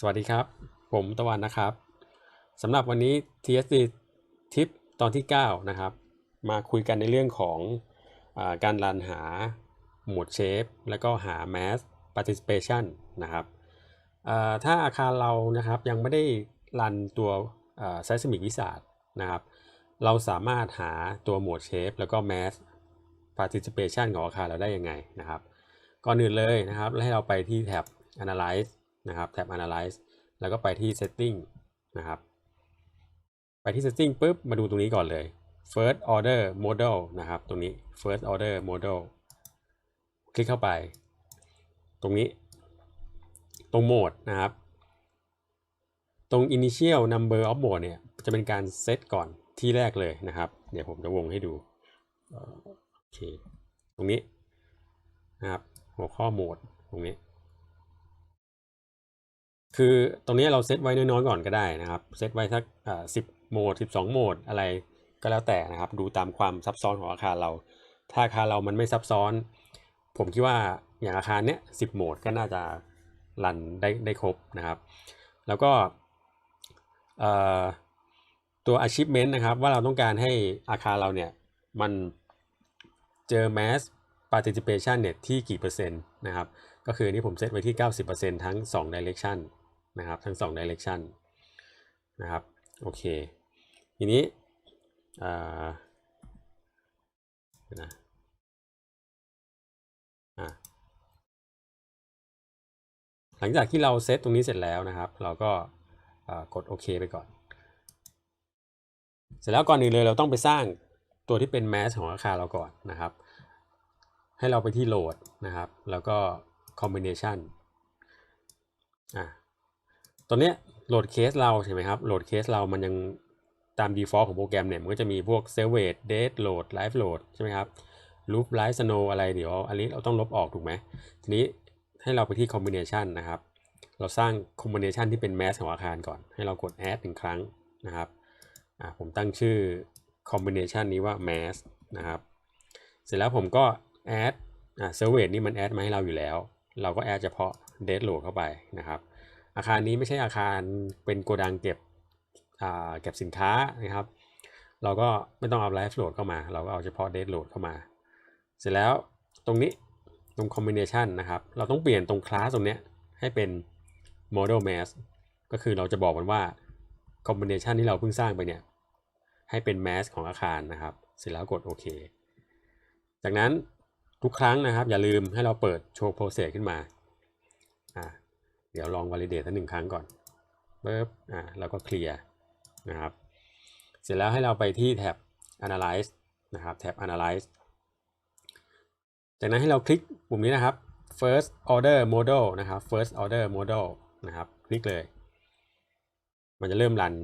สวัสดีครับ ผมตะวันนะครับสำหรับวันนี้ TSD ทิปตอนที่ 9 นะครับ มาคุยกันในเรื่องของอการรันหาหมวดเชฟ แล้วก็หา Mass Participation นะครับถ้าอาคารเรานะครับยังไม่ได้รันตัวไซสมิกวิสาดนะครับ เราสามารถหาตัวหมวดเชฟ แล้วก็ Mass Participation ของอาคารเราได้ยังไงนะครับ ก่อนอื่นเลยนะครับ ให้เราไปที่แท็บ Analyze นะครับแท็บ Analyze แล้วก็ไปที่ Setting นะครับ ไปที่ Setting ปุ๊บ มาดูตรงนี้ก่อนเลย First Order Model นะครับ ตรงนี้ First Order Model คลิกเข้าไป ตรงนี้ ตรงโหมดนะครับ ตรง Initial Number of Mode เนี่ย จะเป็นการเซตก่อนที่แรกเลยนะครับ เดี๋ยวผมจะวงให้ดู โอเค ตรงนี้นะครับ หัวข้อโหมดตรงนี้ คือตรงนี้เราเซตไว้น้อยๆก่อนก็ได้นะครับ เซตไว้สักสิบโหมดสิบสองโหมดอะไรก็แล้วแต่นะครับ ดูตามความซับซ้อนของอาคารเรา ถ้าอาคารเรามันไม่ซับซ้อน ผมคิดว่าอย่างอาคารเนี้ยสิบโหมดก็น่าจะรันได้ได้ครบนะครับ แล้วก็ตัว achievement นะครับว่าเราต้องการให้อาคารเราเนี่ยมันเจอ mass participation เนี่ยที่กี่เปอร์เซ็นต์นะครับ ก็คือนนี่ผมเซตไว้ที่ 90%ทั้ง 2 direction นะครับทั้ง2 direction นะครับโอเคทีนี้นะหลังจากที่เราเซตตรงนี้เสร็จแล้วนะครับ เราก็กดโอเคไปก่อน เสร็จแล้วก่อนอื่นเลยเราต้องไปสร้างตัวที่เป็นแมสของอาคารเราก่อนนะครับ ให้เราไปที่โหลดนะครับ แล้วก็ combination อะ ตอนเนี้ยโหลดเคสเราใช่ไหมครับ โหลดเคสเรามันยังตาม default ของโปรแกรมเนี่ย มันก็จะมีพวก save weight date load live load ใช่ไหมครับ loop live snow อะไรเดี๋ยวอันนี้เราต้องลบออกถูกไหม ทีนี้ให้เราไปที่ combination นะครับ เราสร้าง combination ที่เป็น mass ของอาคารก่อน ให้เรากด add หนึ่งครั้งนะครับอะผมตั้งชื่อ combination นี้ว่า mass นะครับ เสร็จแล้วผมก็ add อะ serve weight นี่มัน add มาให้เราอยู่แล้ว เราก็ add เฉพาะ date load เข้าไปนะครับ อาคารนี้ไม่ใช่อาคารเป็นโกดังเก็บเก็บสินค้านะครับ เราก็ไม่ต้องเอา live load เข้ามา เราก็เอาเฉพาะ date load เข้ามา เสร็จแล้วตรงนี้ตรง combination นะครับ เราต้องเปลี่ยนตรง class ตรงนี้ให้เป็น model mass ก็คือเราจะบอกมันว่า combination ที่เราเพิ่งสร้างไปเนี่ย ให้เป็น mass ของอาคารนะครับ เสร็จแล้วกดโอเค จากนั้นทุกครั้งนะครับ อย่าลืมให้เราเปิดโชว์ process ขึ้นมา เดี๋ยวลอง validate ทั้งหนึ่งครั้งก่อนปึ๊บอ่าแล้วก็เคลียร์นะครับ เสร็จแล้วให้เราไปที่แท็บ analyze นะครับ แท็บ analyze จากนั้นให้เราคลิกปุ่มนี้นะครับ first order model นะครับ first order model นะครับ คลิกเลย มันจะเริ่มรัน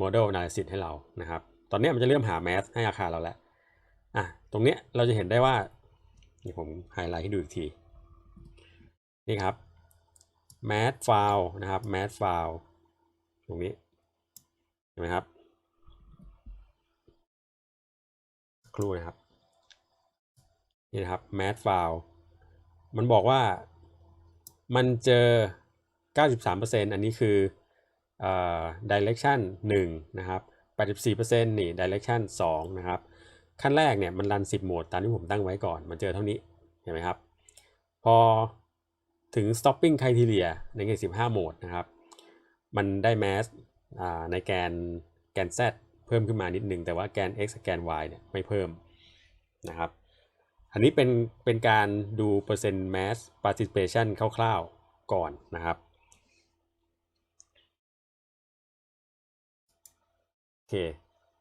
model analysis ให้เรานะครับ ตอนนี้มันจะเริ่มหา mass ให้อาคารเราแล้ว อะ ตรงเนี้ยเราจะเห็นได้ว่า นี่ผมไฮไลท์ให้ดูอีกที นี่ครับ mass file นะครับ mass file ตรงนี้เห็นไหมครับครูนะครับนี่นะครับ mass file มันบอกว่ามันเจอ 93%อันนี้คือเอ่อ direction 1 นะครับ 84%นี่ direction 2 นะครับ ขั้นแรกเนี่ยมันรัน 10 โหมดตามที่ผมตั้งไว้ก่อน มันเจอเท่านี้ เห็นไหมครับ พอ ถึง stopping criteria ในเกณฑ์15 โหมดนะครับ มันได้ mass อ่าในแกนแกน z เพิ่มขึ้นมานิดนึง แต่ว่าแกน x แกน y เนี่ยไม่เพิ่มนะครับ อันนี้เป็นเป็นการดูเปอร์เซ็นต์ mass participation คร่าวๆก่อนนะครับโอเค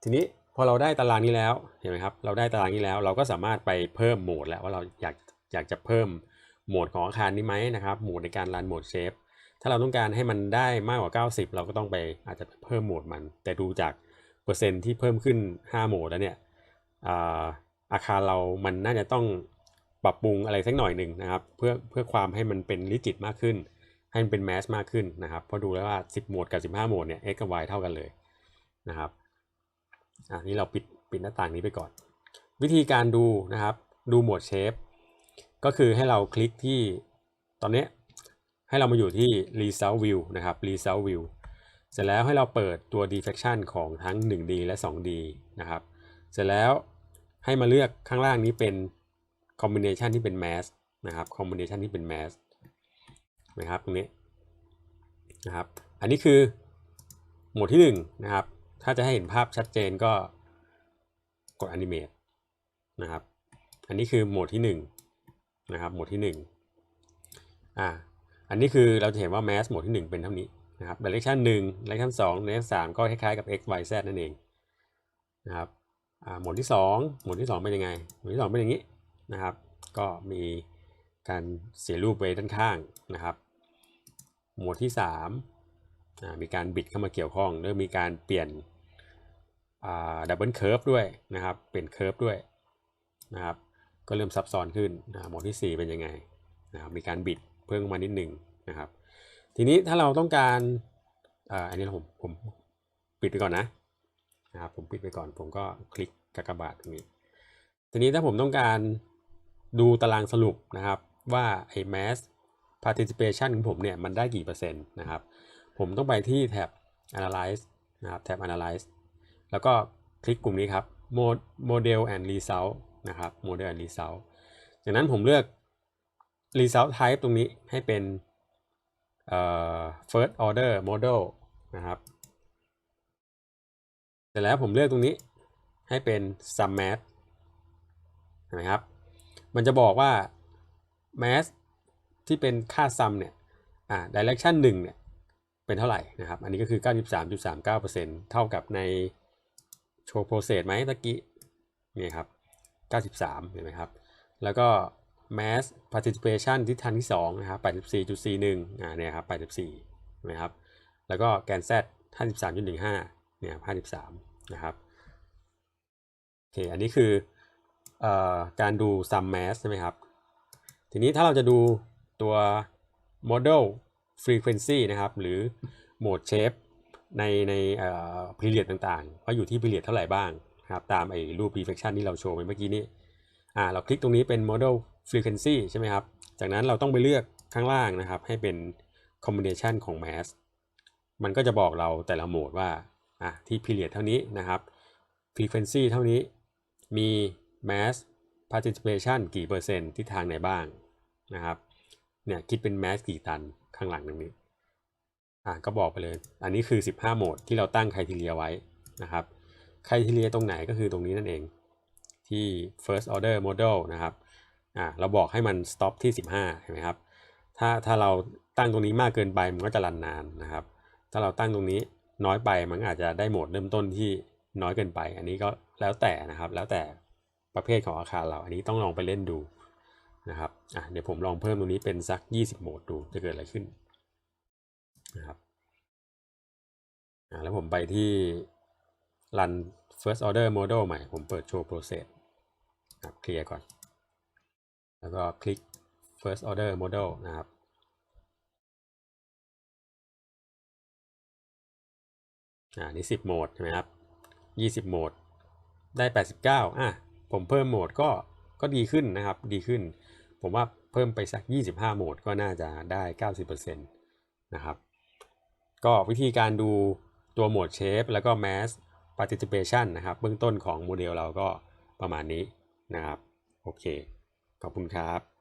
ทีนี้พอเราได้ตารางนี้แล้วเห็นไหมครับ เราได้ตารางนี้แล้ว เราก็สามารถไปเพิ่มโหมดแล้วว่าเราอยากอยากจะเพิ่ม โหมดของอาคารนี้ไหมนะครับ โหมดในการรันโหมดเชฟถ้าเราต้องการให้มันได้มากกว่า 90 เราก็ต้องไปอาจจะเพิ่มโหมดมัน แต่ดูจากเปอร์เซ็นต์ที่เพิ่มขึ้น 5 โหมดแล้วเนี่ยอาอาคารเรามันน่าจะต้องปรับปรุงอะไรสักหน่อยหนึ่งนะครับ เพื่อเพื่อความให้มันเป็นลิจิตมากขึ้น ให้มันเป็นแมสมากขึ้นนะครับ เพราะดูแล้วว่า 10 โหมดกับ 15 โหมดเนี่ย x กับ y เท่ากันเลยนะครับอะนี่เราปิดปิดหน้าต่างนี้ไปก่อน วิธีการดูนะครับ ดูโหมดเชฟ ก็คือให้เราคลิกที่ตอนนี้ให้เรามาอยู่ที่ result view นะครับ result view เสร็จแล้วให้เราเปิดตัว deflection ของทั้ง 1D และ 2D นะครับ เสร็จแล้วให้มาเลือกข้างล่างนี้เป็น combination ที่เป็น mass นะครับ combination ที่เป็น mass นะครับตรงนี้นะครับ อันนี้คือโหมดที่ 1 นะครับ ถ้าจะให้เห็นภาพชัดเจนก็กด animate นะครับ อันนี้คือโหมดที่ 1 นะครับโหมดที่1อ่าอันนี้คือเราจะเห็นว่า mass โหมดที่ 1 เป็นเท่านี้นะครับ direction 1 direction 2 direction 3 ก็คล้ายๆกับ x y z นั่นเองนะครับอ่าโหมดที่2โหมดที่ 2 เป็นยังไงโหมดที่ 2 เป็นอย่างนี้นะครับ ก็มีการเสียรูปไว้ด้านข้างนะครับโหมดที่3อ่ามีการบิดเข้ามาเกี่ยวข้องเริ่มมีการเปลี่ยนอ่าดับเบิลเคิร์ฟด้วยนะครับ เปลี่ยนเคิร์ฟด้วยนะครับ ก็เริ่มซับซ้อนขึ้นนะโหมดที่ 4 เป็นยังไงนะครับมีการบิดเพิ่มมานิดหนึ่งนะครับ ทีนี้ถ้าเราต้องการอันนี้ผมผมปิดไปก่อนนะนะครับผมปิดไปก่อน ผมก็คลิกกากบาทตรงนี้ ทีนี้ถ้าผมต้องการดูตารางสรุปนะครับว่าไอ้ mass participation ของผมเนี่ยมันได้กี่เปอร์เซ็นต์นะครับ ผมต้องไปที่แท็บ analyze นะครับแท็บ analyze แล้วก็คลิกกลุ่มนี้ครับ model and result นะครับ model result จากนั้นผมเลือก result type ตรงนี้ให้เป็นเอ่อ first order model นะครับเสร็จแล้วผมเลือกตรงนี้ให้เป็น sum mass นไหมครับ มันจะบอกว่า mass ที่เป็นค่า sum เนี่ย อ่า direction 1เนี่ย เป็นเท่าไหร่นะครับ อันนี้ก็คือ 93.39%เท่ากับในโชว์ process ไหมตะกี้นี่ครับ 93 เห็นไหมครับ แล้วก็ mass participation ที่ทันที่2นะครับ84.41อ่าเนี่ยครับ84เห็นไหมครับ แล้วก็แกน z 53.15เนี่ย53 นะครับ โอเค อันนี้คือเอ่อการดู sum mass ใช่ไหมครับ ทีนี้ถ้าเราจะดูตัว model frequency นะครับ หรือ mode shape ในในเอ่อ period ต่างๆ ว่าอยู่ที่ period เท่าไหร่บ้าง นะครับตามไอ้รูป reflection ที่เราโชว์ไปเมื่อกี้นี้อ่าเราคลิกตรงนี้เป็น model frequency ใช่ไหมครับ จากนั้นเราต้องไปเลือกข้างล่างนะครับ ให้เป็น combination ของ mass มันก็จะบอกเราแต่ละโหมดว่าอะที่ period เท่านี้นะครับ frequency เท่านี้มี mass participation กี่เปอร์เซ็นต์ที่ทางไหนบ้างนะครับเนี่ยคิดเป็น mass กี่ตันข้างหลังตรงนี้อะก็บอกไปเลย อันนี้คือ 15 โหมดที่เราตั้ง criteria ไว้นะครับ criteria ตรงไหนก็คือตรงนี้นั่นเองที่ first order model นะครับอ่าเราบอกให้มัน stop ที่ 15 เห็นไหมครับ ถ้าถ้าเราตั้งตรงนี้มากเกินไปมันก็จะรันนานนะครับ ถ้าเราตั้งตรงนี้น้อยไปมันอาจจะได้โหมดเริ่มต้นที่น้อยเกินไป อันนี้ก็แล้วแต่นะครับ แล้วแต่ประเภทของอาคารเรา อันนี้ต้องลองไปเล่นดูนะครับอะเดี๋ยวผมลองเพิ่มตรงนี้เป็นสัก 20 โหมดดูจะเกิดอะไรขึ้นนะครับอ่าแล้วผมไปที่ run first order model ใหม่ ผมเปิด show process ครับเคลียร์ก่อน แล้วก็คลิก first order model นะครับอ่านี่10โหมดใช่ไหมครับ20โหมดได้ 89 อะ ผมเพิ่มโหมดก็ ก็ดีขึ้นนะครับ ดีขึ้น ผมว่าเพิ่มไปสัก 25 โหมดก็น่าจะได้ 90%นะครับ ก็วิธีการดูตัวโหมดเชฟแล้วก็ mass participation นะครับ เบื้องต้นของโมเดลเราก็ประมาณนี้นะครับ โอเค ขอบคุณครับ